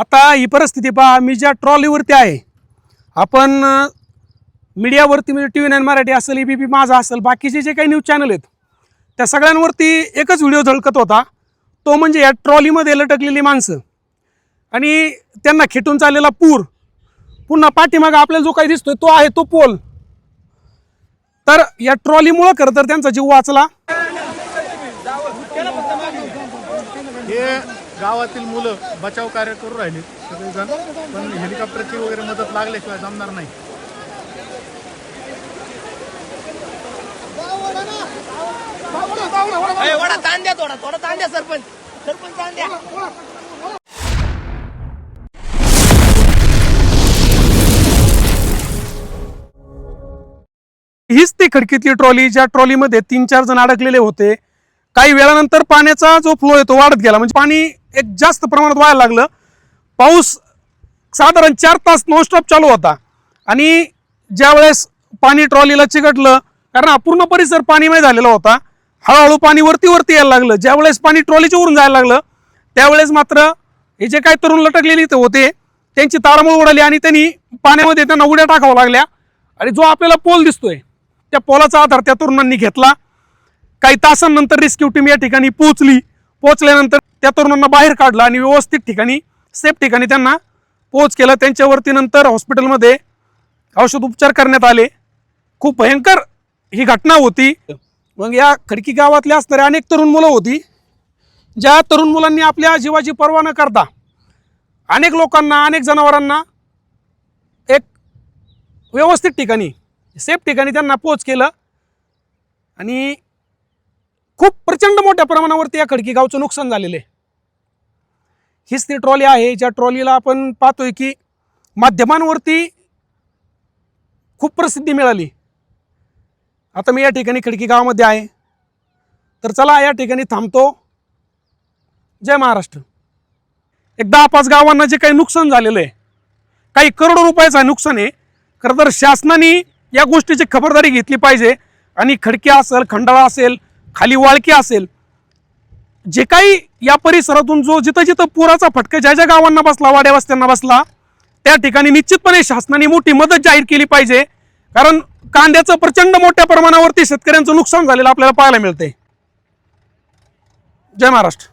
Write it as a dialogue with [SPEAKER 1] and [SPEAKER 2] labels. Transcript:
[SPEAKER 1] आता ही परिस्थिती पहा मी ज्या ट्रॉलीवरती आहे आपण मीडियावरती म्हणजे टी व्ही नाईन मराठी असेल ए बी पी माझा असेल बाकीचे जे काही न्यूज चॅनल आहेत त्या सगळ्यांवरती एकच व्हिडिओ झळकत होता तो म्हणजे या ट्रॉलीमध्ये लटकलेली माणसं. आणि त्यांना खेटून चाललेला पूर. पुन्हा पाठीमागं आपल्याला जो काही दिसतोय तो आहे तो पोल. तर या ट्रॉलीमुळं खरं तर त्यांचा जीव वाचला.
[SPEAKER 2] हे गावातील मुलं बचाव कार्य करू राहिले. सगळेजण. पण हेलिकॉप्टरची वगैरे मदत लागल्याशिवाय जमणार नाही.
[SPEAKER 3] वडा थोडा थोडा सरपंच. सरपंच
[SPEAKER 1] हीच ती खडकीतली ट्रॉली ज्या ट्रॉलीमध्ये तीन चार जण अडकलेले होते. काही वेळानंतर पाण्याचा जो फ्लो आहे तो वाढत गेला. म्हणजे पाणी एक जास्त प्रमाणात व्हायला लागलं. पाऊस साधारण चार तास नॉनस्टॉप चालू होता. आणि ज्यावेळेस पाणी ट्रॉलीला चिकटलं कारण अपूर्ण पूर्ण परिसर पाणीमय झालेला होता. हळूहळू पाणी वरती वरती यायला लागलं. ज्यावेळेस पाणी ट्रॉलीच्या वरून जायला लागलं त्यावेळेस मात्र हे जे काही तरुण लटकलेले ते होते त्यांची तारामूळ उडाली आणि त्यांनी पाण्यामध्ये त्यांना उड्या टाकाव्या लागल्या. आणि जो आपल्याला पोल दिसतोय त्या पोलाचा आधार त्या तरुणांनी घेतला. काही तासांनंतर रेस्क्यू टीम या ठिकाणी पोहोचली. पोहोचल्यानंतर त्या तरुणांना बाहेर काढलं आणि व्यवस्थित ठिकाणी सेफ ठिकाणी त्यांना पोच केलं. त्यांच्यावरती नंतर हॉस्पिटलमध्ये औषध उपचार करण्यात आले. खूप भयंकर ही घटना होती. मग या खडकी गावातल्या असणाऱ्या अनेक तरुण मुलं होती ज्या तरुण मुलांनी आपल्या जीवाची पर्वा न करता अनेक लोकांना अनेक जनावरांना एक व्यवस्थित ठिकाणी सेफ ठिकाणी त्यांना पोच केलं. आणि खूप प्रचंड मोठ्या प्रमाणावरती या खडकी गावचं नुकसान झालेलं आहे. हीच ती ट्रॉली आहे ज्या ट्रॉलीला आपण पाहतोय की माध्यमांवरती खूप प्रसिद्धी मिळाली. आता मी या ठिकाणी खडकी गावामध्ये आहे. तर चला या ठिकाणी थांबतो. जय महाराष्ट्र. एक दहा पाच गावांना जे काही नुकसान झालेलं आहे काही करोडो रुपयाचं नुकसान आहे खरं तर शासनाने या गोष्टीची खबरदारी घेतली पाहिजे आणि खडकी असेल खंडाळा असेल खाली वाळकी असेल. जे काही या परिसरातून जो जिथं जिथं पुराचा फटका ज्या ज्या गावांना बसला वाड्या वस्त्यांना बसला त्या ठिकाणी निश्चितपणे शासनाने मोठी मदत जाहीर केली पाहिजे. कारण कांद्याचं प्रचंड मोठ्या प्रमाणावरती शेतकऱ्यांचं नुकसान झालेलं आपल्याला पाहायला मिळतंय. जय महाराष्ट्र.